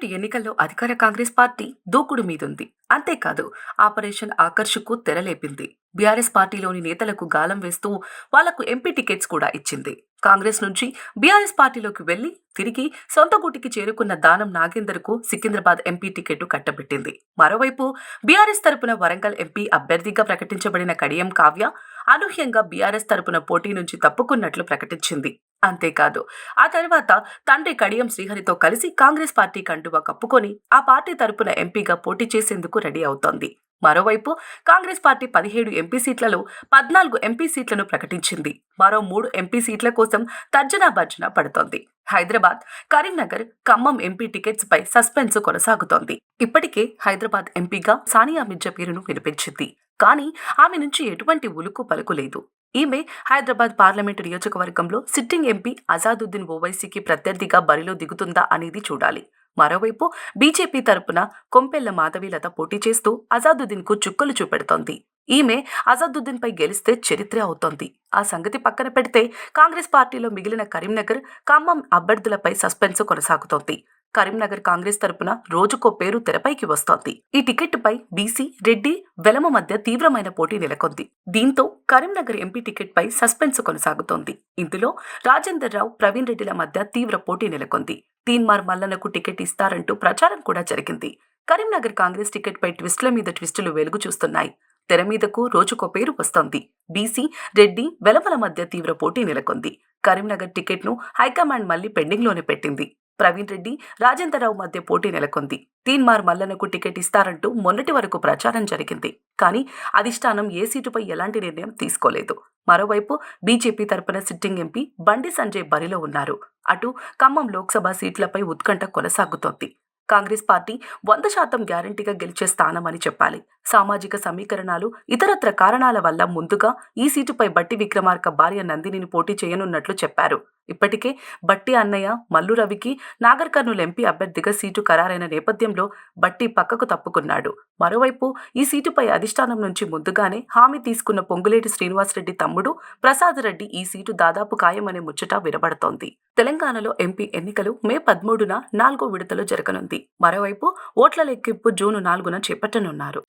Parliament ఎన్నికల్లో అధికార Congress party దూకుడు మీదుంది. అంతేకాదు ఆపరేషన్ ఆకర్షకు తెరలేపింది. బీఆర్ఎస్ పార్టీలోని నేతలకు గాలం వేస్తూ వాళ్ళకు ఎంపీ టికెట్స్ కూడా ఇచ్చింది. కాంగ్రెస్ నుంచి బీఆర్ఎస్ పార్టీలోకి వెళ్ళి తిరిగి సొంత గూటికి చేరుకున్న దానం నాగేందర్కు సికింద్రాబాద్ ఎంపీ టికెట్ కట్టబెట్టింది. మరోవైపు బీఆర్ఎస్ తరపున వరంగల్ ఎంపీ అభ్యర్థిగా ప్రకటించబడిన కడియం కావ్య అనూహ్యంగా బీఆర్ఎస్ తరపున పోటీ నుంచి తప్పుకున్నట్లు ప్రకటించింది. అంతేకాదు. ఆ తర్వాత తండ్రి కడియం శ్రీహరితో కలిసి కాంగ్రెస్ పార్టీ కండువా కప్పుకొని ఆ పార్టీ తరపున ఎంపీగా పోటీ చేసేందుకు రెడీ అవుతోంది. మరోవైపు కాంగ్రెస్ పార్టీ పదిహేడు ఎంపీ సీట్లలో పద్నాలుగు ఎంపీ సీట్లను ప్రకటించింది. మరో మూడు ఎంపీ సీట్ల కోసం తర్జనా భర్జన పడుతోంది. హైదరాబాద్ కరీంనగర్ ఖమ్మం ఎంపీ టికెట్స్ పై సస్పెన్స్ కొనసాగుతోంది. ఇప్పటికే హైదరాబాద్ ఎంపీగా సానియా మిర్జా పేరును వినిపించింది. కానీ ఆమె నుంచి ఎటువంటి ఉలుకు పలుకు లేదు. ఈమె హైదరాబాద్ పార్లమెంటు నియోజకవర్గంలో సిట్టింగ్ ఎంపీ అజాదుద్దీన్ ఓవైసీకి ప్రత్యర్థిగా బరిలో దిగుతుందా అనేది చూడాలి. మరోవైపు బీజేపీ తరపున కొంపెల్ల మాధవీలత పోటీ చేస్తూ అజాదుద్దీన్కు చుక్కలు చూపెడుతోంది. ఈమె అజాదుద్దీన్ పై గెలిస్తే చరిత్ర అవుతోంది. ఆ సంగతి పక్కన పెడితే కాంగ్రెస్ పార్టీలో మిగిలిన కరీంనగర్ ఖమ్మం అభ్యర్థులపై సస్పెన్స్ కొనసాగుతోంది. కరీంనగర్ కాంగ్రెస్ తరపున రోజుకో పేరు తెరపైకి వస్తోంది. ఈ టికెట్ పై బీసీ రెడ్డి వెలమ మధ్య తీవ్రమైన పోటీ నెలకొంది. దీంతో కరీంనగర్ ఎంపీ టికెట్ పై సస్పెన్స్ కొనసాగుతోంది. ఇందులో రాజేందర్ రావు ప్రవీణ్ రెడ్డిల మధ్య తీవ్ర పోటీ నెలకొంది. తీన్మార్ మల్లనకు టికెట్ ఇస్తారంటూ ప్రచారం కూడా జరిగింది. కరీంనగర్ కాంగ్రెస్ టికెట్ పై ట్విస్టుల మీద ట్విస్టులు వెలుగు చూస్తున్నాయి. తెర మీదకు రోజుకో పేరు వస్తోంది. బీసీ రెడ్డి వెలమల మధ్య తీవ్ర పోటీ నెలకొంది. కరీంనగర్ టికెట్ను హైకమాండ్ మళ్ళీ పెండింగ్లోనే పెట్టింది. ప్రవీణ్ రెడ్డి రాజేంద్రరావు మధ్య పోటీ నెలకొంది. తీన్మార్ మల్లనకు టికెట్ ఇస్తారంటూ మొన్నటి వరకు ప్రచారం జరిగింది. కానీ అధిష్టానం ఏ సీటుపై ఎలాంటి నిర్ణయం తీసుకోలేదు. మరోవైపు బీజేపీ తరపున సిట్టింగ్ ఎంపీ బండి సంజయ్ బరిలో ఉన్నారు. అటు ఖమ్మం లోక్సభ సీట్లపై ఉత్కంఠ కొనసాగుతోంది. కాంగ్రెస్ పార్టీ వంద శాతం గ్యారంటీగా గెలిచే స్థానమని చెప్పాలి. సామాజిక సమీకరణాలు ఇతరత్ర కారణాల వల్ల ముందుగా ఈ సీటుపై బట్టి విక్రమార్క భార్య నందినిని పోటీ చేయనున్నట్లు చెప్పారు. ఇప్పటికే బట్టి అన్నయ్య మల్లు రవికి నాగర్ కర్నూలు ఎంపీ అభ్యర్థిగా సీటు ఖరారైన నేపథ్యంలో బట్టి పక్కకు తప్పుకున్నాడు. మరోవైపు ఈ సీటుపై అధిష్టానం నుంచి ముందుగానే హామీ తీసుకున్న పొంగులేటి శ్రీనివాసరెడ్డి తమ్ముడు ప్రసాద్ రెడ్డి ఈ సీటు దాదాపు ఖాయమనే ముచ్చట వినబడుతోంది. తెలంగాణలో ఎంపీ ఎన్నికలు మే పదమూడున నాలుగో విడతలో జరగనుంది. మరోవైపు ఓట్ల లెక్కింపు జూను నాలుగున చేపట్టనున్నారు.